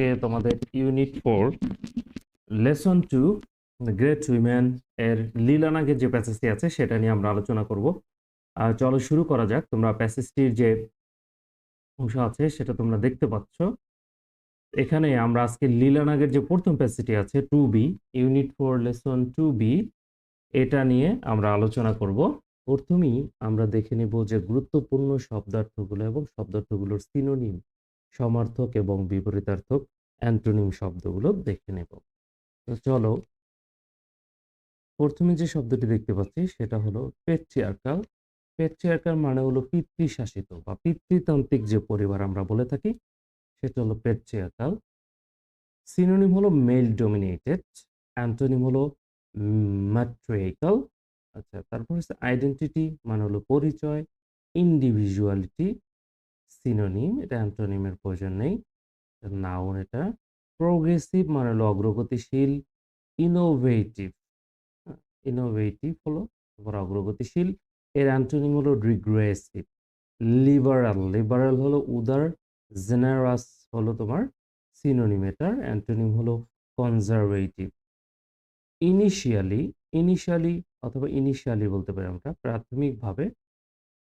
আজকে তোমাদের unit four lesson two great women এর লীলা নাগের যে প্যাসেজটি আছে, সেটা নিয়ে আমরা আলোচনা করব। চলো শুরু করা যাক। তোমরা প্যাসেজটির যে অংশ আছে, সেটা তোমরা দেখতে পাচ্ছ। এখানে আমরা আজকে লীলা নাগের যে প্রথম প্যাসেজটি আছে two B unit four lesson two B এটা নিয়ে আমরা আলোচনা করব। প্রথমেই আমরা দেখে নেব যে গুরুত্বপূর্ণ শব্দার্থগুলো এবং শব্দার্থগুলোর সিনোনিম সমার্থক এবং বিপরীতার্থক অ্যান্টোনিম শব্দগুলো দেখে নেব। তো চলো, প্রথমে যে শব্দটি দেখতে পাচ্ছি সেটা হলো পেট্রিয়ার্কাল। পেট্রিয়ার্কাল মানে হলো পিতৃশাসিত বা পিতৃতান্ত্রিক যে পরিবার আমরা বলে থাকি, সেটা হলো পেট্রিয়ার্কাল। সিনোনিম হলো মেল ডোমিনেটেড, অ্যান্টোনিম হলো ম্যাট্রিয়াইকাল আচ্ছা তারপর হচ্ছে আইডেন্টিটি মানে হলো পরিচয়, ইন্ডিভিজুয়ালিটি সিনোনিম এটা অ্যান্টোনিমের প্রয়োজন নেই। নাউন এটা। প্রোগ্রেসিভ মানে হলো অগ্রগতিশীল ইনোভেটিভ ইনোভেটিভ হলো তারপর অগ্রগতিশীল। এর অ্যান্টোনিম হলো রিগ্রেসিভ লিবারাল লিবারাল হলো উদার জেনারাস হলো তোমার সিনোনিম এটার অ্যান্টোনিম হলো কনজারভেটিভ ইনিশিয়ালি ইনিশিয়ালি অথবা ইনিশিয়ালি বলতে পারি আমরা, প্রাথমিকভাবে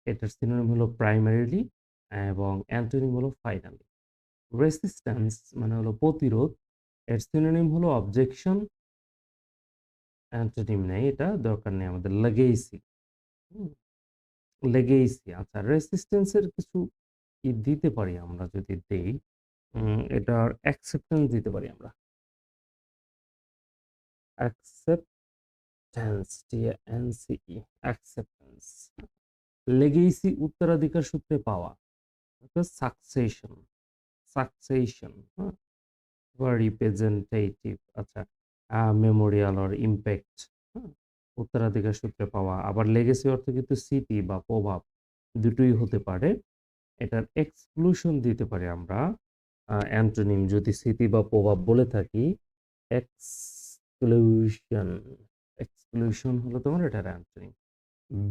এটার সিনোনিম হলো প্রাইমারিলি এবং অ্যান্টোনিম হলো ফাইনালি রেসিস্ট্যান্স মানে হলো প্রতিরোধ, এর সিনোনিম হলো অবজেকশন অ্যান্টোনিম নেই, এটা দরকার নেই আমাদের লেগেইসি লেগেইসি আচ্ছা রেসিস্ট্যান্সের কিছু দিতে পারি আমরা যদি দেই এটার অ্যাকসেপ্টেন্স দিতে পারি আমরা। Acceptance T N C E acceptance legacy উত্তরাধিকার সূত্রে পাওয়া। সাকসেশন সাকসেশন রিপ্রেজেন্টেটিভ আচ্ছা মেমোরিয়াল অর ইম্প্যাক্ট উত্তরাধিকার সূত্রে পাওয়া। আবার লেগেসি অর্থ কিন্তু স্মৃতি বা প্রভাব দুটোই হতে পারে। এটার এক্সক্লুশন দিতে পারি আমরা অ্যান্টোনিম যদি স্মৃতি বা প্রভাব বলে থাকি এক্সক্লুশন এক্সক্লুশন হলো তোমার এটার অ্যান্টোনিম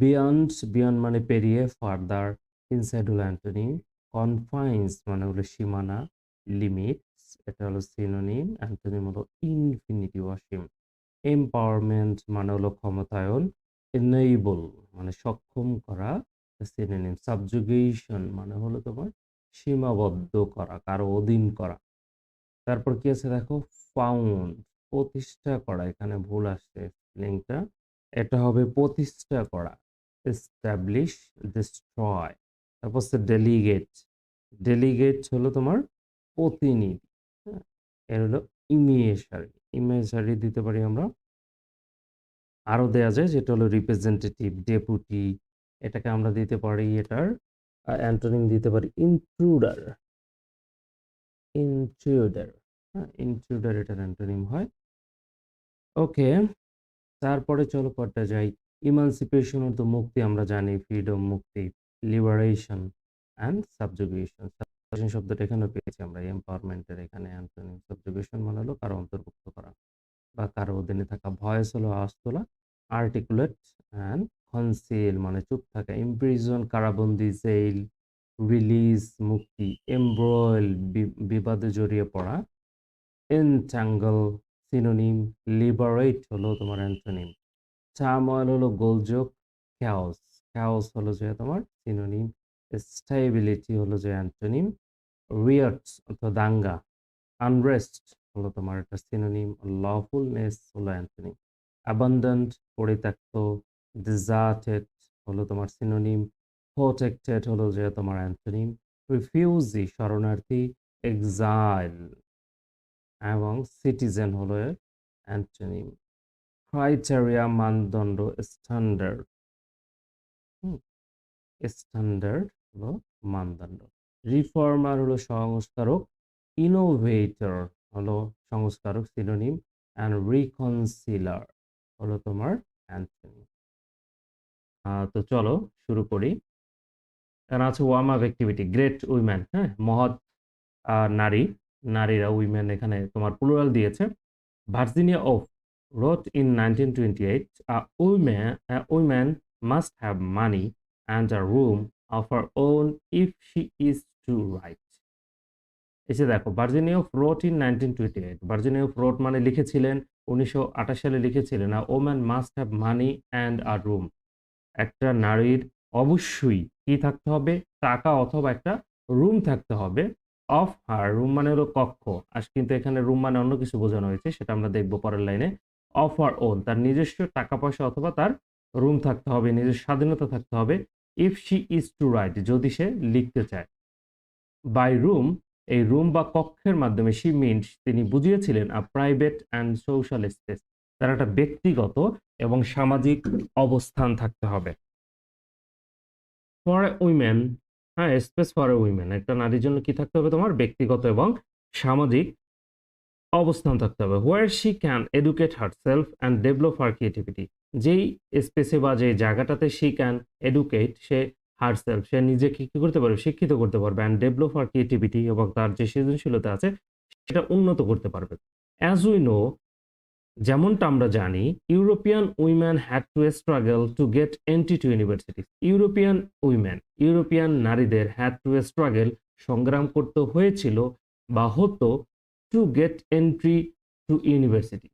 বিয়ন্ড বিয়ন্ড মানে পেরিয়ে ফার্দার ইনসাইড হলো অ্যান্টোনিম কনফাইন্স মানে হলো সীমানা লিমিটস এটা হলো সিনোনিম অ্যান্টোনিম হলো ইনফিনিটি অসীম। এম্পাওয়ারমেন্ট মানে হলো ক্ষমতায়ন এনেবল মানে সক্ষম করা সিনোনিম সাবজুগেশন মানে হলো তোমার সীমাবদ্ধ করা, কারও অধীন করা। তারপর কি আছে দেখো? ফাউন্ড প্রতিষ্ঠা করা, এখানে ভুল আসছে লিঙ্কটা এটা হবে প্রতিষ্ঠা করা এস্টাবলিশ ডিস্ট্রয় তারপর হচ্ছে ডেলিগেট ডেলিগেট হলো তোমার প্রতিনিধি হ্যাঁ? এর হলো ইমেজারি ইমেজারি দিতে পারি আমরা। আরও দেয়া যায় যেটা হলো রিপ্রেজেন্টেটিভ ডেপুটি এটাকে আমরা দিতে পারি এটার অ্যান্টোনিম দিতে পারি ইন্ট্রুডার ইন্ট্রুডার হ্যাঁ ইন্ট্রুডার এটার অ্যান্টোনিম হয়। ওকে তারপরে চলো পড়তে যাই। ইমানসিপেশন তো মুক্তি আমরা জানি ফ্রিডম মুক্তি। লিবারেশন অ্যান্ড সাবজুগেশন সাবজুগেশন শব্দটা এখানেও পেয়েছি আমরা। এম্পাওয়ারমেন্টের এখানে অ্যান্টোনিম সাবজুগেশন মানে হলো, কারও অন্তর্ভুক্ত করা। বা কারও অধীনে থাকা ভয়েস হলো আওয়াজ তোলা আর্টিকুলেট অ্যান্ড কনসিল মানে চুপ থাকা। ইমপ্রিজন কারাবন্দি জেল রিলিজ মুক্তি এমব্রয়েল বিবাদে জড়িয়ে পড়া। এনট্যাঙ্গল সিনোনিম লিবারেট হলো তোমার অ্যান্টোনিম চাময়েল হলো গোলযোগ ক্যাওস ক্যাওস হলো যে তোমার সিনোনিম স্টেবিলিটি হলো যে অ্যান্টোনিম রিয়ার্টস অর্থাৎ দাঙ্গা আনরেস্ট হলো তোমার একটা সিনোনিম লফুলনেস হলো অ্যান্টোনিম অ্যাবান্ডেন্ট পরিত্যক্ত ডিজার্টেড হলো তোমার সিনোনিম প্রোটেক্টেড হলো যে তোমার অ্যান্টোনিম রিফিউজি শরণার্থী এক্সাইল এবং সিটিজেন হলো অ্যান্টোনিম ক্রাইটেরিয়া মানদণ্ড স্ট্যান্ডার্ড স্ট্যান্ডার্ড হলো মানদণ্ড। রিফর্মার হলো সংস্কারক ইনোভেটর হলো সংস্কারক সিনোনিম অ্যান্ড রিকনসিলার হলো তোমার তো চলো শুরু করি। এখানে আছে warm up activity great woman হ্যাঁ মহৎ নারী, নারীরা উইমেন এখানে তোমার প্লুরাল দিয়েছে। Virginia of wrote in 1928 a woman a woman must have money and a room of her own if she is to write. যে দেখো Virginia wrote in nineteen twenty eight Virginia wrote মানে লিখেছিলেন, উনিশশো আঠাশ সালে লিখেছিলেন a woman must have money and a room একটা নারীর অবশ্যই কি থাকতে হবে? টাকা অথবা একটা রুম থাকতে হবে অফ হার রুম মানে হলো কক্ষ। আজ কিন্তু এখানে রুম মানে অন্য কিছু বোঝানো হয়েছে, সেটা আমরা দেখব পরের লাইনে অফ আর ওন তার নিজস্ব টাকা পয়সা অথবা তার রুম থাকতে হবে, নিজের স্বাধীনতা থাকতে হবে if she is to write যদি সে লিখতে চায়। বাই রুম এই রুম বা কক্ষের মাধ্যমে শি মিনস তিনি বুঝিয়েছিলেন a private and social space তার একটা ব্যক্তিগত এবং সামাজিক অবস্থান থাকতে হবে। ফর এ উইমেন হ্যাঁ স্পেস ফর এ উইমেন একটা নারীর জন্য কি থাকতে হবে তোমার? ব্যক্তিগত এবং সামাজিক অবস্থান থাকতে হবে। Where she can educate her self and develop her creativity যেই স্পেসে বা যে জায়গাটাতে শি ক্যান এডুকেট সে হার সেলফ সে নিজেকে কী করতে পারবে? শিক্ষিত করতে পারবে অ্যান্ড ডেভেলপ হার ক্রিয়েটিভিটি এবং তার যে সৃজনশীলতা আছে, সেটা উন্নত করতে পারবে। অ্যাজ উই নো যেমনটা আমরা জানি European woman had to struggle to get entry to university European woman European নারীদের হ্যাড টু স্ট্রাগল সংগ্রাম করতে হয়েছিল বা হতো to get entry to university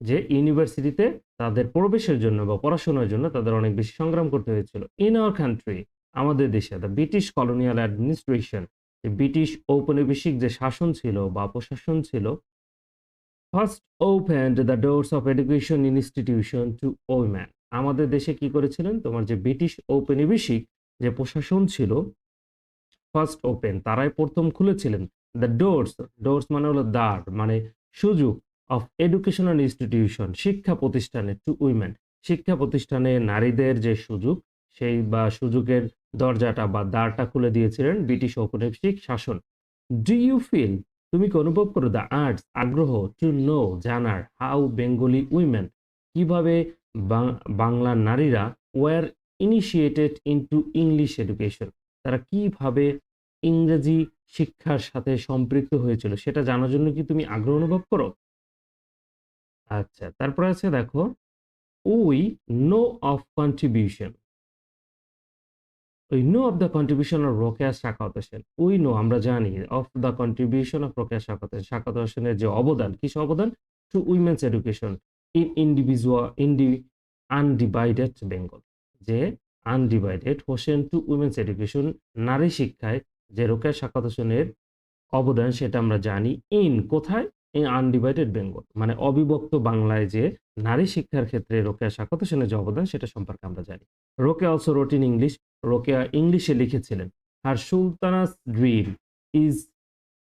যে ইউনিভার্সিটিতে তাদের প্রবেশের জন্য বা পড়াশোনার জন্য তাদের অনেক বেশি সংগ্রাম করতে হয়েছিল। ইন আওয়ার কান্ট্রি আমাদের দেশে the British colonial administration British ঔপনিবেশিক যে শাসন ছিল বা প্রশাসন ছিল first opened the doors of education institution to woman আমাদের দেশে কি করেছিলেন? তোমার যে ব্রিটিশ ঔপনিবেশিক যে প্রশাসন ছিল ফার্স্ট ওপেন তারাই প্রথম খুলেছিলেন। দ্য ডোরস ডোরস মানে হলো দ্বার মানে সুযোগ। অফ এডুকেশনাল ইনস্টিটিউশন শিক্ষা প্রতিষ্ঠানে টু উইমেন শিক্ষা প্রতিষ্ঠানে নারীদের যে সুযোগ, সেই বা সুযোগের দরজাটা বা দ্বারটা খুলে দিয়েছিলেন ব্রিটিশ ঔপনিবেশিক শাসন। ডু ইউ ফিল তুমি কি অনুভব করো দ্য আর্টস আগ্রহ টু নো জানার হাউ বেঙ্গলি উইমেন কীভাবে বাং- বাংলার নারীরা were initiated into English education তারা কীভাবে ইংরেজি শিক্ষার সাথে সম্পৃক্ত হয়েছিল? সেটা জানার জন্য কি তুমি আগ্রহ অনুভব করো? আচ্ছা তারপরে আছে দেখো, we know of contribution. We know of the contribution of Rokeya Sakhawat Hossain we know, আমরা জানি, of the contribution of Rokeya Sakhawat Hossain Sakhawat হোসেনের যে অবদান কিসে অবদান? To women's education in individual indie, undivided Bengal. যে undivided Hossain to women's education, নারী শিক্ষায় যে রোকেয়া শাখাত হোসেনের অবদান, সেটা আমরা জানি। ইন কোথায়? ইন আনডিভাইডেড বেঙ্গল মানে অবিভক্ত বাংলায় যে নারী শিক্ষার ক্ষেত্রে রোকেয়া শাখাত হোসেনের যে অবদান সেটা সম্পর্কে আমরা জানি। Rokeya also wrote in English Rokeya ইংলিশে লিখেছিলেন আর Sultana's dream is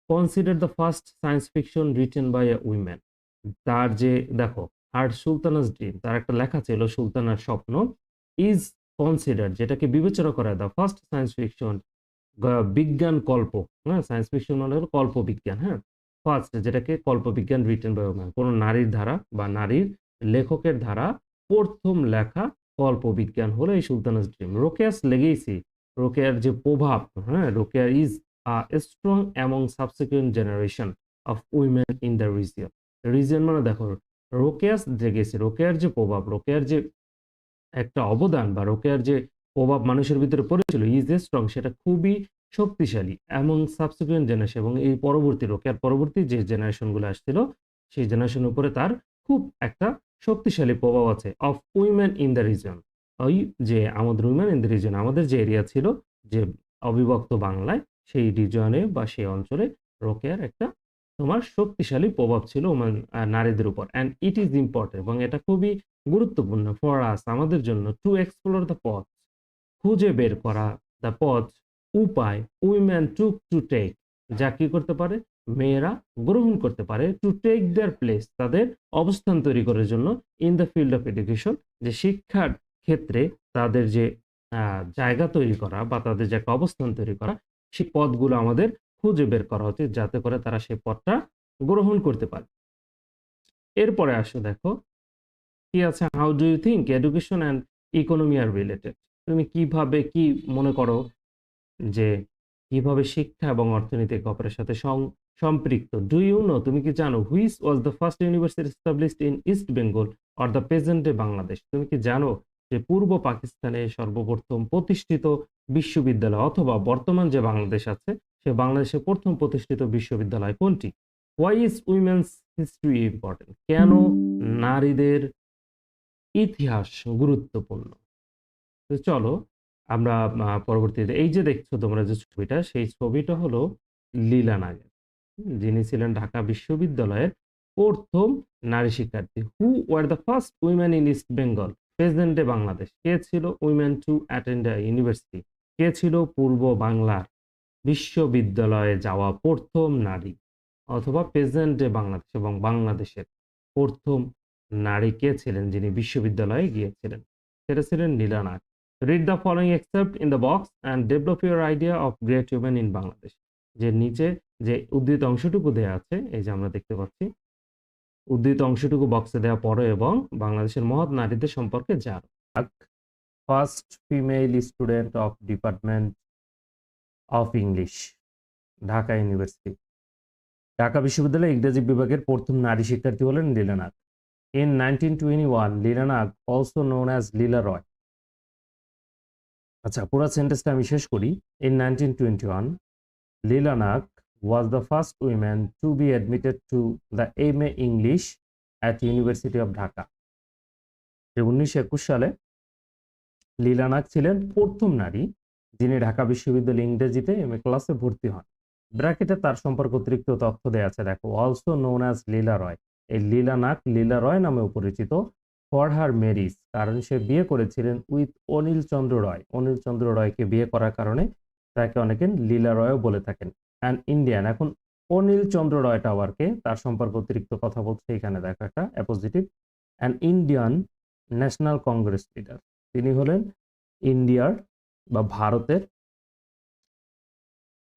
consider the first science fiction written by a woman তার যে, দেখো আর সুলতানাস ড্রিম তার একটা লেখা ছিল সুলতানার স্বপ্ন ইজ কনসিডার যেটাকে বিবেচনা করা দ্য ফার্স্ট সায়েন্স ফিকশন বিজ্ঞান কল্প হ্যাঁ সায়েন্স ফিকশন মানে হলো কল্প বিজ্ঞান হ্যাঁ। ফার্স্ট যেটাকে কল্পবিজ্ঞান রিটেন উইম্যান কোনো নারীর ধারা বা নারীর লেখকের ধারা প্রথম লেখা কল্পবিজ্ঞান হলো এই সুলতানাস ড্রিম রোকেয়াস লেগেসি রোকেয়ার যে প্রভাব হ্যাঁ রোকেয়ার is a strong among subsequent generation of women in the region region মানে দেখো, রোকেয়াস লেগেসি রোকেয়ার যে প্রভাব, রোকেয়ার যে একটা অবদান বা রোকেয়ার যে প্রভাব মানুষের ভিতরে পড়েছিল ইজ এ স্ট্রং সেটা খুবই শক্তিশালী এবং সাবসিকুয়েন্ট জেনারেশন এবং এই পরবর্তী রোকেয়ার পরবর্তী যে জেনারেশনগুলো আসছিল সেই জেনারেশনের উপরে তার খুব একটা শক্তিশালী প্রভাব আছে। Of women in the region ওই যে আমাদের উইমেন ইন দ্য রিজন আমাদের যে এরিয়া ছিল যে অবিভক্ত বাংলায় সেই রিজনে বা সেই অঞ্চলে রোকেয়ার একটা তোমার শক্তিশালী প্রভাব ছিল আহ, নারীদের উপর। অ্যান্ড ইট ইজ ইম্পর্টেন্ট এবং এটা খুবই গুরুত্বপূর্ণ ফর আস আমাদের জন্য টু এক্সপ্লোর দ্য পথ খুঁজে বের করা দ্য পথ উপায় উইমেন টু টু টেক যা কি করতে পারে? মেয়েরা গ্রহণ করতে পারে। টু টেক দেয়ার প্লেস তাদের অবস্থান তৈরি করার জন্য in the field of education যে শিক্ষার ক্ষেত্রে তাদের যে জায়গা তৈরি করা বা তাদের যে একটা অবস্থান তৈরি করা সেই পদগুলো আমাদের খুঁজে বের করা উচিত যাতে করে তারা সেই পদটা গ্রহণ করতে পারে। এরপরে আসো দেখো, কি আছে? How do you think education and economy are related তুমি কীভাবে কি মনে করো? যে কীভাবে শিক্ষা এবং অর্থনীতি অপরের সাথে সম্পৃক্ত। ডু ইউ নো তুমি কি জানো which was the first university established in East Bengal or the present day Bangladesh তুমি কি জানো যে পূর্ব পাকিস্তানে সর্বপ্রথম প্রতিষ্ঠিত বিশ্ববিদ্যালয় অথবা বর্তমান যে বাংলাদেশ আছে, সে বাংলাদেশের প্রথম প্রতিষ্ঠিত বিশ্ববিদ্যালয় কোনটি? Why is women's history important কেন নারীদের ইতিহাস গুরুত্বপূর্ণ? চলো আমরা পরবর্তীতে এই যে দেখছ তোমরা যে ছবিটা, সেই ছবিটা হলো লীলা নাগের। যিনি ছিলেন ঢাকা বিশ্ববিদ্যালয়ের প্রথম নারী শিক্ষার্থী। Who were the first women in East Bengal প্রেসিডেন্টে Bangladesh. কে ছিল? উইমেন টু অ্যাটেন্ড ইউনিভার্সিটি কে ছিল? পূর্ব বাংলার বিশ্ববিদ্যালয়ে যাওয়া প্রথম নারী। অথবা প্রেসিডেন্টে বাংলাদেশ এবং বাংলাদেশের প্রথম নারী কে ছিলেন? যিনি বিশ্ববিদ্যালয়ে গিয়েছিলেন। সেটা ছিলেন Nila Nag. Read the following except in the box and develop your idea of great women in Bangladesh যে নিচে যে উদ্ধৃত অংশটুকু দেওয়া আছে, এই যে আমরা দেখতে পাচ্ছি, উদ্ধৃত অংশটুকু বক্সে দেওয়া পড়ো এবং বাংলাদেশের মহৎ নারীদের সম্পর্কে জানো। First female student of department of English Dhaka university Dhaka বিশ্ববিদ্যালয়ে ইংরেজি বিভাগের প্রথম নারী শিক্ষার্থী হলেন Leela Nag in nineteen twenty one Leela Nag also known as Leela Roy আচ্ছা পুরো সেন্টেন্সটা আমি শেষ করি। In nineteen twenty one Leela Nag was the first woman to be admitted to the MA English at University of Dhaka. যে উনিশশো একুশ সালে লীলা নাগ ছিলেন প্রথম নারী যিনি ঢাকা বিশ্ববিদ্যালয় ইংরেজিতে এম এ ক্লাসে ভর্তি হন। ব্র্যাকেটে তার সম্পর্কে অতিরিক্ত তথ্য দেওয়া আছে। দেখো also known as Leela Roy এই লীলা নাগ লীলা রয় নামেও পরিচিত। ফর হার মেরিজ কারণ সে বিয়ে করেছিলেন উইথ অনিল চন্দ্র রয়। অনিল চন্দ্র রয়কে বিয়ে করার কারণে তাকে অনেকে লীলা রয়ও বলে থাকেন। অ্যান্ড ইন্ডিয়ান, এখন অনিল চন্দ্র রয় টাওয়ারকে তার সম্পর্কে অতিরিক্ত কথা বলছে এখানে, দেখো একটা appositive. And Indian National Congress leader, তিনি হলেন ইন্ডিয়ার বা ভারতের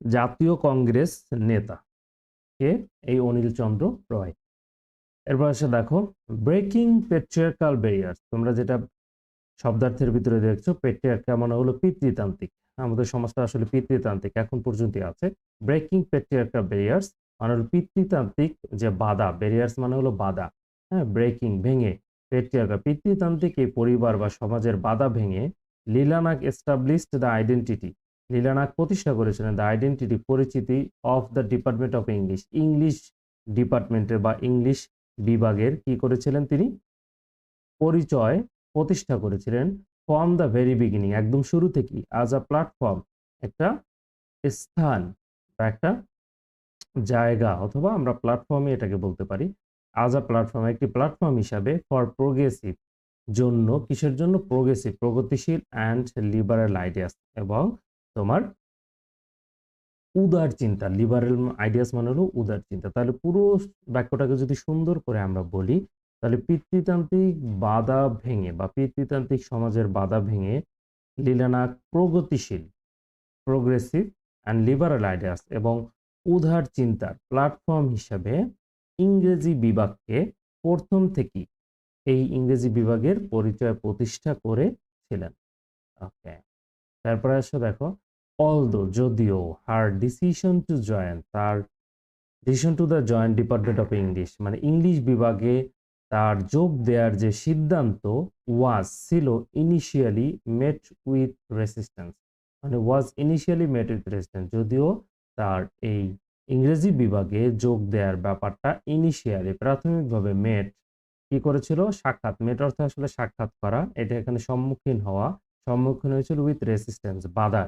জাতীয় কংগ্রেস নেতা কে? এই অনিল চন্দ্র রয়। এরপর এসে দেখো ব্রেকিং পেট্রিয়ার্কাল ব্যারিয়ার্স তোমরা যেটা শব্দার্থের ভিতরে দেখছ পেট্রিয়ার্কা মানে হলো পিতৃতান্ত্রিক। আমাদের সমাজটা আসলে পিতৃতান্ত্রিক, এখন পর্যন্ত আছে। ব্রেকিং পেট্রিয়ার্কাল ব্যারিয়ার্স মানে হলো পিতৃতান্ত্রিক যে বাধা ব্যারিয়ার্স মানে হলো বাধা। হ্যাঁ ব্রেকিং ভেঙে। পেট্রিয়ার্কা পিতৃতান্ত্রিক এই পরিবার বা সমাজের বাধা ভেঙে Lila Nag established the identity Lila Nag প্রতিষ্ঠা করেছিলেন দ্য আইডেন্টিটি পরিচিতি of the department of English English ডিপার্টমেন্টের বা ইংলিশ বিভাগের কি করেছিলেন তিনি? পরিচয় প্রতিষ্ঠা করেছিলেন ফ্রম দ্য ভেরি বিগিনিং একদম শুরু থেকেই আজ আ প্ল্যাটফর্ম একটা স্থান বা একটা জায়গা, অথবা আমরা প্ল্যাটফর্মে এটাকে বলতে পারি আজ আ প্ল্যাটফর্ম একটি প্ল্যাটফর্ম হিসাবে ফর প্রোগ্রেসিভ জন্য, কিসের জন্য? প্রোগ্রেসিভ প্রগতিশীল অ্যান্ড লিবারেল আইডিয়াস এবং তোমার উদার চিন্তা লিবারেল আইডিয়াস মানে হলো উদার চিন্তা। তাহলে পুরো বাক্যটাকে যদি সুন্দর করে আমরা বলি, তাহলে পিতৃতান্ত্রিক বাধা ভেঙে বা পিতৃতান্ত্রিক সমাজের বাধা ভেঙে লীলানা প্রগতিশীল প্রোগ্রেসিভ অ্যান্ড লিবারাল আইডিয়াস এবং উদার চিন্তার প্ল্যাটফর্ম হিসাবে ইংরেজি বিভাগকে প্রথম থেকেই এই ইংরেজি বিভাগের পরিচয় প্রতিষ্ঠা করেছিলেন ওকে তারপরে আসো দেখো অলদো যদিও হার ডিসিশন টু জয়েন তার decision to the joint department of English মানে ইংলিশ বিভাগে তার যোগ দেওয়ার যে সিদ্ধান্ত ওয়াজ ছিল ইনিশিয়ালি মেট উইথ রেসিস্ট্যান্স মানে was initially met with resistance যদিও তার এই ইংরেজি বিভাগে যোগ দেওয়ার ব্যাপারটা ইনিশিয়ালি প্রাথমিকভাবে মেট কি করেছিল? সাক্ষাৎ মেট অর্থ আসলে সাক্ষাৎ করা, এটা এখানে সম্মুখীন হওয়া, সম্মুখীন হয়েছিল উইথ রেসিস্ট্যান্স বাধা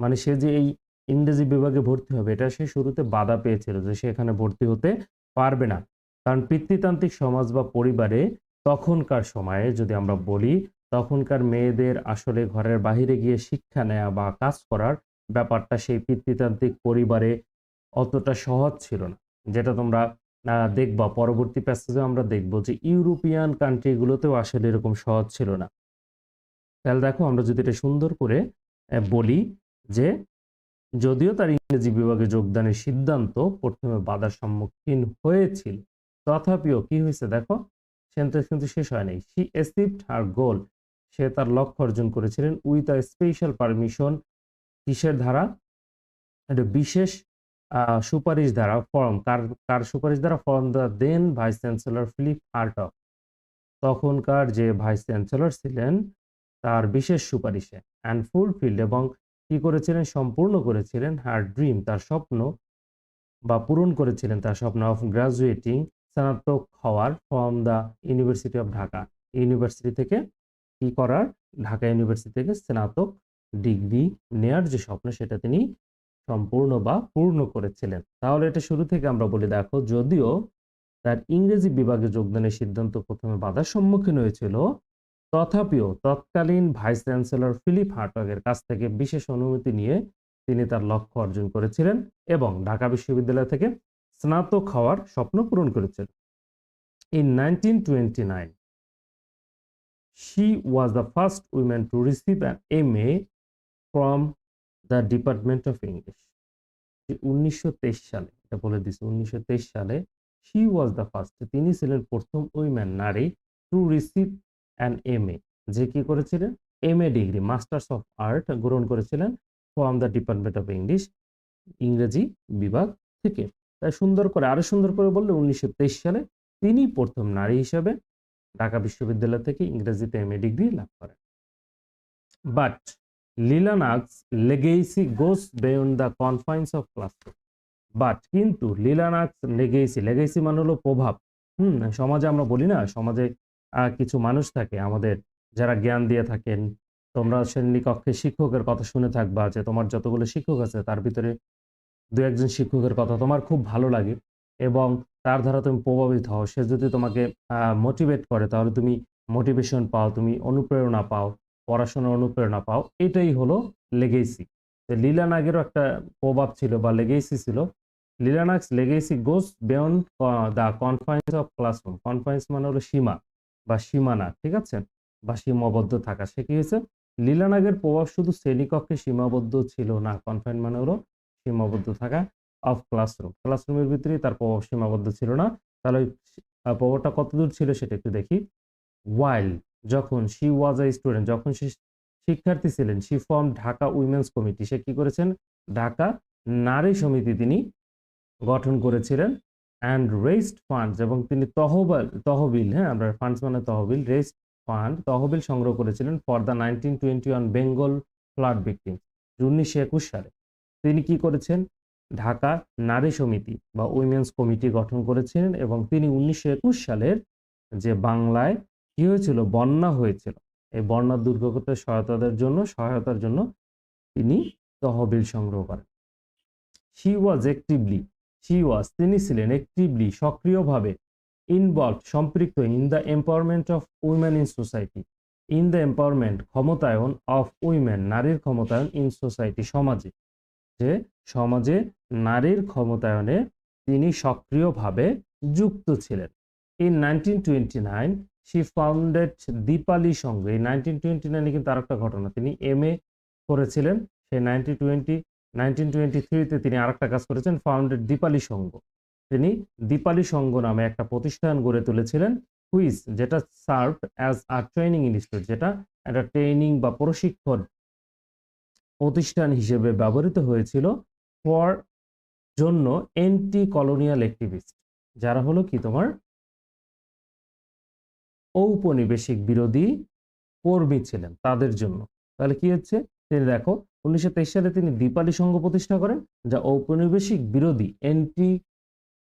মানে সে যে এই ইংরেজি বিভাগে ভর্তি হবে, এটা সে শুরুতে বাধা পেয়েছিল যে সে এখানে ভর্তি হতে পারবে না। কারণ পিতৃতান্ত্রিক সমাজ বা পরিবারে তখনকার সময়ে যদি আমরা বলি, তখনকার মেয়েদের আসলে ঘরের বাহিরে গিয়ে শিক্ষা নেওয়া বা কাজ করার ব্যাপারটা সেই পিতৃতান্ত্রিক পরিবারে অতটা সহজ ছিল না। যেটা তোমরা দেখবা, পরবর্তী প্যাসেজে আমরা দেখব যে ইউরোপিয়ান কান্ট্রিগুলোতেও আসলে এরকম সহজ ছিল না। তাহলে দেখো আমরা যদি এটা সুন্দর করে বলি যে যদিও তার ইংরেজি বিভাগে যোগদানের সিদ্ধান্ত প্রথমে বাধার সম্মুখীন হয়েছিল, তথাপিও কি হয়েছে দেখো, সেন্টেন্স কিন্তু শেষ হয় নাই। শি অ্যাচিভড হার গোল সে তার লক্ষ্য অর্জন করেছিলেন উইথ আ স্পেশাল পারমিশন কিসের ধারা? একটা বিশেষ সুপারিশ দ্বারা ফর্ম কার কার সুপারিশ দ্বারা form the then vice chancellor Philip Hartog তখনকার যে ভাইস চ্যান্সেলর ছিলেন, তার বিশেষ সুপারিশে। অ্যান্ড ফুলফিল্ড এবং কি করেছিলেন? সম্পূর্ণ করেছিলেন হার ড্রিম তার স্বপ্ন বা পূরণ করেছিলেন তার স্বপ্ন অফ গ্রাজুয়েটিং স্নাতক হওয়ার from the university of Dhaka university থেকে কি করার? ঢাকা ইউনিভার্সিটি থেকে স্নাতক ডিগ্রি নেয়ার যে স্বপ্ন, সেটা তিনি সম্পূর্ণ বা পূর্ণ করেছিলেন। তাহলে এটা শুরু থেকে আমরা বলি, দেখো, যদিও তার ইংরেজি বিভাগে যোগদানের সিদ্ধান্ত প্রথমে বাধার সম্মুখীন হয়েছিল তথাপিও তৎকালীন ভাইস চ্যান্সেলর ফিলিপ হার্টগের কাছ থেকে বিশেষ অনুমতি নিয়ে তিনি তার লক্ষ্য অর্জন করেছিলেন এবং ঢাকা বিশ্ববিদ্যালয় থেকে স্নাতক হওয়ার স্বপ্ন পূরণ করেছিলেন in nineteen twenty nine she was the first woman to receive an MA from the Department of English. উনিশশো সালে, এটা বলে দিছে, উনিশশো সালে শি was দ্য ফার্স্ট তিনি ছিলেন প্রথম উইমেন নারী to receive an M A যে কি করেছিলেন? M A degree masters of art গ্রহণ করেছিলেন from the department of English ইংরেজি বিভাগ থেকে। তাই সুন্দর করে, আরও সুন্দর করে বললে উনিশশো সালে তিনি প্রথম নারী হিসেবে ঢাকা বিশ্ববিদ্যালয় থেকে ইংরেজিতে এম এ ডিগ্রি লাভ করেন। But Lila Nag's legacy goes beyond the confines of classroom but কিন্তু লিলানাক্স লেগেইসি লেগেইসি মানে হলো প্রভাব। হুম, সমাজে আমরা বলি না, সমাজে কিছু মানুষ থাকে আমাদের যারা জ্ঞান দিয়ে থাকেন। তোমরা শ্রেণীকক্ষে শিক্ষকের কথা শুনে থাকবা যে তোমার যতগুলো শিক্ষক আছে তার ভিতরে দু একজন শিক্ষকের কথা তোমার খুব ভালো লাগে এবং তার দ্বারা তুমি প্রভাবিত হও। সে যদি তোমাকে মোটিভেট করে তাহলে তুমি মোটিভেশন পাও, তুমি অনুপ্রেরণা পাও, পড়াশোনার অনুপ্রেরণা পাও। এটাই হলো লেগেসি লীলা নাগেরও একটা প্রভাব ছিল বা লেগেসি ছিল। Lila Nag's legacy goes beyond the conference of classroom conference মানে হলো সীমা। বা সীমানা, ঠিক আছে? বা সীমাবদ্ধ থাকা। সে কি হয়েছে? লীলানাগের প্রভাব শুধু শ্রেণীকক্ষে সীমাবদ্ধ ছিল না কনফাইন মানে হলো সীমাবদ্ধ থাকা অফ ক্লাসরুম ক্লাসরুমের ভিতরে তার প্রভাব সীমাবদ্ধ ছিল না। তাহলে প্রভাবটা কতদূর ছিল সেটা একটু দেখি। ওয়াইল যখন শি ওয়াজ আ স্টুডেন্ট যখন সে শিক্ষার্থী ছিলেন she form Dhaka women's committee সে কি করেছেন? ঢাকা নারী সমিতি তিনি গঠন করেছিলেন। অ্যান্ড রেস্ট ফান্ডস এবং তিনি তহবিল তহবিল হ্যাঁ আমরা ফান্ডস মানে তহবিল রেস্ট ফান্ড তহবিল সংগ্রহ করেছিলেন for the nineteen twenty one Bengal flood victim উনিশশো একুশ সালে। তিনি কি করেছেন? ঢাকা নারী সমিতি বা উইমেন্স কমিটি গঠন করেছিলেন এবং তিনি উনিশশো একুশ সালের যে বাংলায় কি হয়েছিল? বন্যা হয়েছিল। এই বন্যা দুর্গত সহায়তাদের জন্য, সহায়তার জন্য তিনি তহবিল সংগ্রহ করেন। She was actively she was তিনি ছিলেন অ্যাক্টিভলি সক্রিয়ভাবে ইনভলভ সম্পৃক্ত in the empowerment of women in society in the empowerment ক্ষমতায়ন অফ উইমেন নারীর ক্ষমতায়ন ইন সোসাইটি সমাজে। যে সমাজে নারীর ক্ষমতায়নে তিনি সক্রিয়ভাবে যুক্ত ছিলেন। In nineteen twenty nine she founded Dipali সঙ্গে এই নাইনটিন টোয়েন্টি নাইনে কিন্তু আরেকটা ঘটনা, তিনি এম এ করেছিলেন। সেই নাইনটিন টোয়েন্টি নাইনটিন তিনি আরেকটা কাজ করেছেন ফাউন্ডেড দীপালি সংঘ তিনি দীপালি সংঘ নামে একটা প্রতিষ্ঠান গড়ে তুলেছিলেন হুইস যেটা serve as a training institute যেটা একটা ট্রেনিং বা প্রশিক্ষণ প্রতিষ্ঠান হিসেবে ব্যবহৃত হয়েছিল ফর জন্য এন্টি কলোনিয়াল অ্যাক্টিভিস্ট যারা হলো কি তোমার? ঔপনিবেশিক বিরোধী কর্মী ছিলেন তাদের জন্য। তাহলে কি হচ্ছে? তিনি দেখো উনিশশো সালে তিনি দীপালি সংঘ প্রতিষ্ঠা করেন, যা ঔপনিবেশিক বিরোধী এন্টি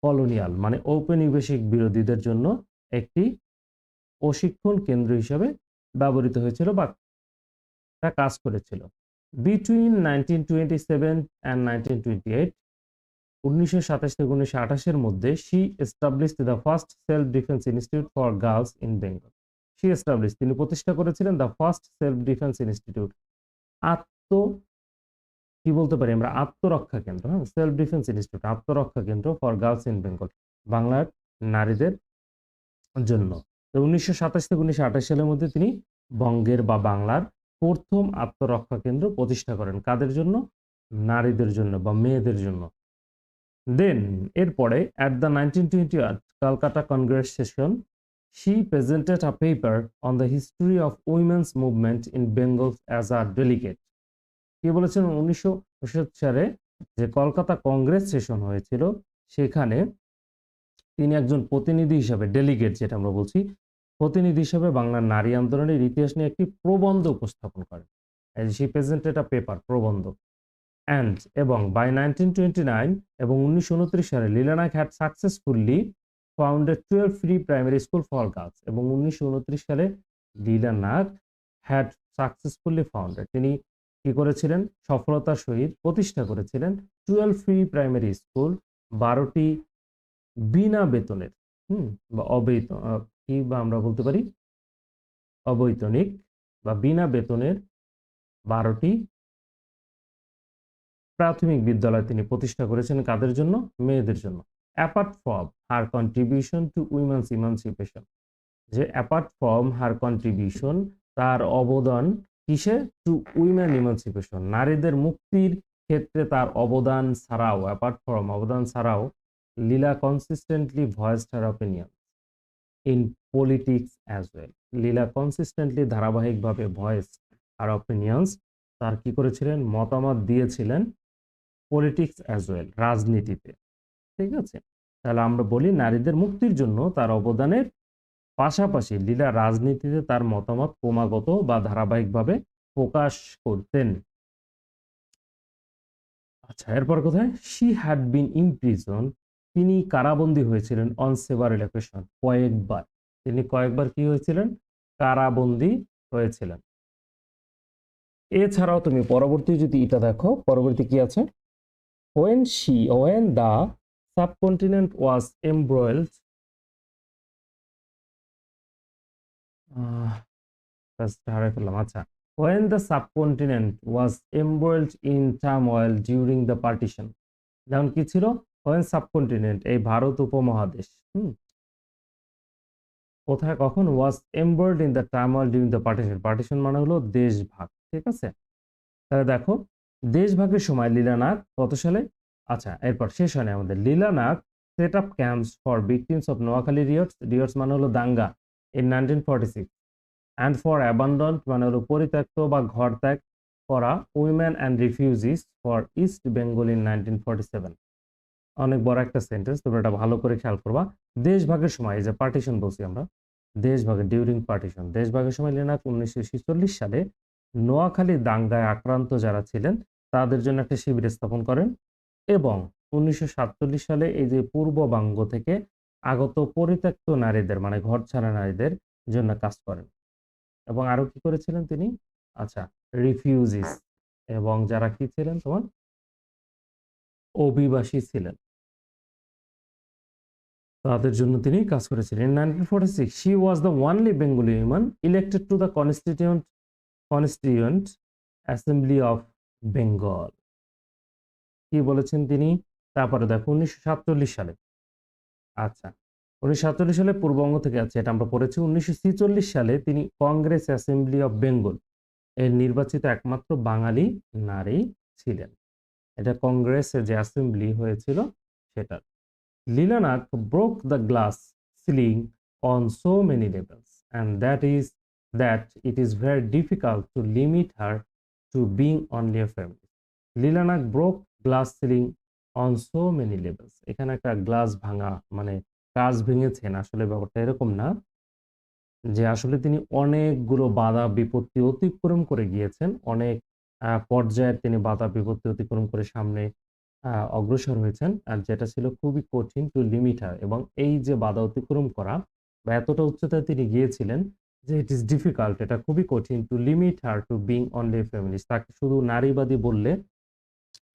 কলোনিয়াল মানে ঔপনিবেশিক বিরোধীদের জন্য একটি প্রশিক্ষণ কেন্দ্র হিসেবে ব্যবহৃত হয়েছিল বা তা কাজ করেছিল। Between nineteen twenty seven and nineteen twenty eight উনিশশো সাতাশ থেকে উনিশশো আঠাশের মধ্যে she establish the first self defence institute for girls in Bengal she establish তিনি প্রতিষ্ঠা করেছিলেন the first self defence institute আত্ম কি বলতে পারি? আমরা আত্মরক্ষা কেন্দ্র হ্যাঁ? সেলফ ডিফেন্স ইনস্টিটিউট আত্মরক্ষা কেন্দ্র ফর গার্লস ইন বেঙ্গল বাংলার নারীদের জন্য। তো উনিশশো সাতাশ থেকে উনিশশো আঠাশ সালের মধ্যে তিনি বঙ্গের বা বাংলার প্রথম আত্মরক্ষা কেন্দ্র প্রতিষ্ঠা করেন। কাদের জন্য? নারীদের জন্য বা মেয়েদের জন্য। দেন এরপরে at the nineteen twenty Kolkata Congress session she presented a paper on the history of women's movement in Bengal as a delegate কি বলেছেন? উনিশশো সালে যে কলকাতা কংগ্রেস সেশন হয়েছিল, সেখানে তিনি একজন প্রতিনিধি হিসাবে, ডেলিগেট যেটা আমরা বলছি, প্রতিনিধি হিসাবে বাংলার নারী আন্দোলনের ইতিহাস নিয়ে একটি প্রবন্ধ উপস্থাপন করেন। শি প্রেজেন্টেড পেপার, প্রবন্ধ। অ্যান্ড এবং বাই নাইনটিন টোয়েন্টি নাইন এবং উনিশশো উনত্রিশ সালে লীলানায়ক had successfully founded twelve free primary school for girls এবং উনিশশো উনত্রিশ সালে লীলানায়ক হ্যাড সাকসেসফুলি ফাউন্ডেড তিনি কি করেছিলেন? সফলতার সহিত প্রতিষ্ঠা করেছিলেন টুয়েলভ ফ্রি প্রাইমারি স্কুল বারোটি বিনা বেতনের, হুম, বা অবৈত কি বা আমরা বলতে পারি? অবৈতনিক বা বিনা বেতনের বারোটি প্রাথমিক বিদ্যালয় তিনি প্রতিষ্ঠা করেছেন কাদের জন্য? মেয়েদের জন্য। Apart from her contribution to women's emancipation যে অ্যাপার্ট ফ্রম হার কন্ট্রিবিউশন তার অবদান কিসে টু উইমেন ইমানসিপেশন নারীদের মুক্তির ক্ষেত্রে তার অবদান ছাড়াও অ্যাপার্ট ফ্রম অবদান ছাড়াও Leela consistently voiced her opinion in politics as well Leela consistently ধারাবাহিকভাবে ভয়েস আর অপিনিয়ন্স তার কি করেছিলেন? মতামত দিয়েছিলেন পলিটিক্স অ্যাজ ওয়েল রাজনীতিতে। ঠিক আছে? তাহলে আমরা বলি নারীদের মুক্তির জন্য তার অবদানের পাশাপাশি লীলা রাজনীতিতে তার মতামত ক্রমাগত বা ধারাবাহিকভাবে প্রকাশ করতেন। আচ্ছা এরপর কোথায়? শি হ্যাড বিন ইমপ্রিজন তিনি কারাবন্দী হয়েছিলেন অন সেভার অকেশন কয়েকবার। তিনি কয়েকবার কি হয়েছিলেন? কারাবন্দী হয়েছিলেন। এছাড়াও তুমি পরবর্তী যদি এটা দেখো, পরবর্তী কি আছে? When she when the subcontinent was embroiled হারাই ফেললাম আচ্ছা when the subcontinent was embroiled in turmoil during the partition যেমন কি ছিল when subcontinent এই ভারত উপমহাদেশ হুম কোথায় কখন was embroiled in the turmoil during the partition partition মানে হলো দেশভাগ ঠিক আছে তাহলে দেখো দেশভাগের সময় লীলানাথ কত সালে আচ্ছা এরপর শেষ হয় আমাদের লীলানাথ set up camps for victims of Noakhali রিয়টস রিয়টস মানে হলো দাঙ্গা in nineteen forty six and for অ্যাবান্ডন্ট মানে হলো পরিত্যক্ত বা ঘর ত্যাগ করা women and refugees for east Bengal in nineteen forty seven অনেক বড় একটা সেন্টেন্স তোমরা এটা ভালো করে খেয়াল করবা। দেশভাগের সময়, এই যে পার্টিশন বলছি আমরা দেশভাগের ডিউরিং পার্টিশন দেশভাগের সময় লীলানাথ উনিশশো ছেচল্লিশ সালে নোয়াখালী দাঙ্গায় আক্রান্ত যারা ছিলেন, তাদের জন্য একটা শিবির স্থাপন করেন এবং উনিশশো সাতচল্লিশ সালে এই যে পূর্ববঙ্গ থেকে আগত পরিত্যক্ত নারীদের মানে ঘর ছাড়া নারীদের জন্য কাজ করেন। এবং আরও কি করেছিলেন তিনি? আচ্ছা রিফিউজিস এবং যারা কি ছিলেন তোমার? অভিবাসী ছিলেন। তাদের জন্য তিনি কাজ করেছিলেন। In nineteen six she was the only Bengali woman elected to the constituent constituent assembly of Bengal কি বলেছেন তিনি? তারপরে দেখো, উনিশশো সাতচল্লিশ সালে। আচ্ছা। উনিশশো সাতচল্লিশ সালে পূর্ববঙ্গ থেকে আছে, এটা আমরা পড়েছি। উনিশশো সালে তিনি কংগ্রেস অ্যাসেম্বলি অফ বেঙ্গল এর নির্বাচিত একমাত্র বাঙালি নারী ছিলেন। এটা কংগ্রেসের যে অ্যাসেম্বলি হয়েছিল, সেটা। Leelanath broke the glass ceiling on so many levels and that is that it is very difficult to limit her to being only a feminist. লীলানাথ broke glass ceiling on so many levels. এখানে একটা glass ভাঙা মানে কাজ ভেঙেছেন আসলে ব্যাপারটা এরকম না যে আসলে তিনি অনেকগুলো বাধা বিপত্তি অতিক্রম করে গিয়েছেন। অনেক আহ, পর্যায়ের তিনি বাধা বিপত্তি অতিক্রম করে সামনে অগ্রসর হয়েছেন। আর যেটা ছিল খুবই কঠিন টু লিমিট হার এবং এই যে বাধা অতিক্রম করা বা এতটা উচ্চতায় তিনি গিয়েছিলেন যে ইট ইজ ডিফিকাল্ট এটা খুবই কঠিন to limit her to being only feminist তাকে শুধু নারীবাদী বললে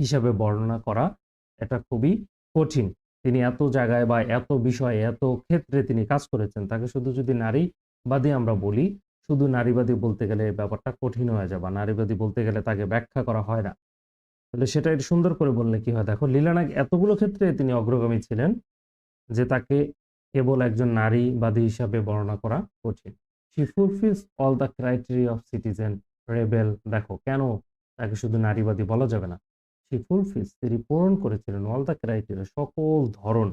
হিসাবে বর্ণনা করা এটা খুবই কঠিন। তিনি এত জায়গায় বা এত বিষয়ে এত ক্ষেত্রে তিনি কাজ করেছেন, তাকে শুধু যদি নারীবাদী আমরা বলি, শুধু নারীবাদী বলতে গেলে ব্যাপারটা কঠিন হয়ে যাবে নারীবাদী বলতে গেলে তাকে ব্যাখ্যা করা হয় না। তাহলে সেটা সুন্দর করে বললে কি হয়? দেখো, লীলানাগ এতগুলো ক্ষেত্রে তিনি অগ্রগামী ছিলেন যে তাকে কেবল একজন নারীবাদী হিসাবে বর্ণনা করা কঠিন। She fulfils all the criteria of citizen rebel দেখো, কেন তাকে শুধু নারীবাদী বলা যাবে না? শি ফুলফিলস তিনি পূরণ করেছিলেন অল দ্য ক্রাইটেরিয়া সকল ধরন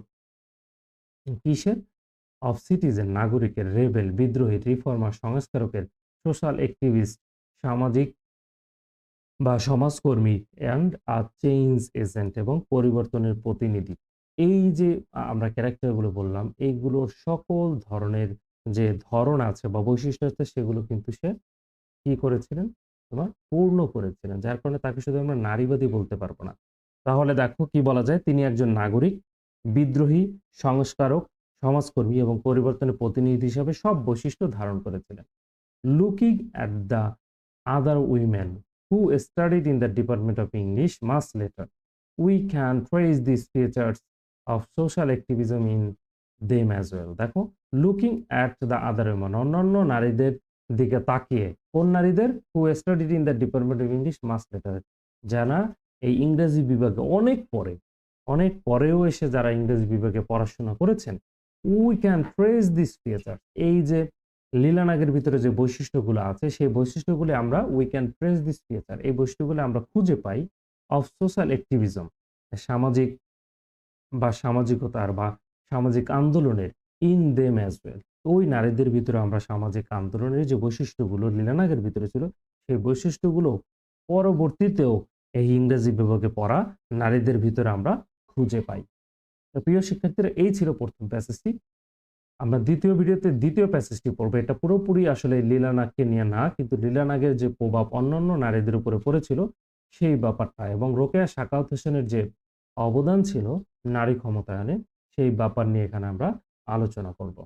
কিসের? অফ সিটিজেন নাগরিকের রেবেল বিদ্রোহী রিফর্মার সংস্কারকের সোশ্যাল অ্যাক্টিভিস্ট সামাজিক বা সমাজকর্মী অ্যান্ড আ চেঞ্জ এজেন্ট এবং পরিবর্তনের প্রতিনিধি। এই যে আমরা ক্যারেক্টারগুলো বললাম, এইগুলোর সকল ধরনের যে ধরন আছে বা বৈশিষ্ট্য আছে, সেগুলো কিন্তু সে কি করেছিলেন? তোমার পূর্ণ করেছিলেন, যার কারণে তাকে শুধু আমরা নারীবাদী বলতে পারব না। তাহলে দেখো কি বলা যায়, তিনি একজন নাগরিক, বিদ্রোহী, সংস্কারক, সমাজকর্মী এবং পরিবর্তনের প্রতিনিধি হিসাবে সব বৈশিষ্ট্য ধারণ করেছিলেন। Looking at the other women who studied in the department of English much later we can trace this features of social activism in them as well দেখো looking at the other women অন্যান্য নারীদের দিকে তাকিয়ে কোন নারীদের? Who studied in the department of English much later যারা এই ইংরেজি বিভাগে অনেক পরে অনেক পরেও এসে যারা ইংরেজি বিভাগে পড়াশোনা করেছেন we can trace this feature এই যে লীলানাগের ভিতরে যে বৈশিষ্ট্যগুলো আছে, সেই বৈশিষ্ট্যগুলি আমরা we can trace this feature এই বৈশিষ্ট্যগুলো আমরা খুঁজে পাই অফ সোশ্যাল অ্যাক্টিভিজম সামাজিক বা সামাজিকতার বা সামাজিক আন্দোলনের ইন দেম অ্যাজ ওয়েল ওই নারীদের ভিতরে আমরা সামাজিক আন্দোলনের যে বৈশিষ্ট্যগুলো লীলানাগের ভিতরে ছিল, সেই বৈশিষ্ট্যগুলো পরবর্তীতেও এই ইংরেজি বিভাগে পড়া নারীদের ভিতরে আমরা খুঁজে পাই। তো প্রিয় শিক্ষার্থীরা, এই ছিল প্রথম প্যাসেজটি আমরা দ্বিতীয় ভিডিওতে দ্বিতীয় প্যাসেজটি পড়ব। এটা পুরোপুরি আসলে লীলানাগকে নিয়ে না, কিন্তু লীলানাগের যে প্রভাব অন্যান্য নারীদের উপরে পড়েছিল, সেই ব্যাপারটা এবং রোকেয়া সাকাউত হোসেনের যে অবদান ছিল নারী ক্ষমতায়নে, সেই ব্যাপার নিয়ে এখানে আমরা আলোচনা করব।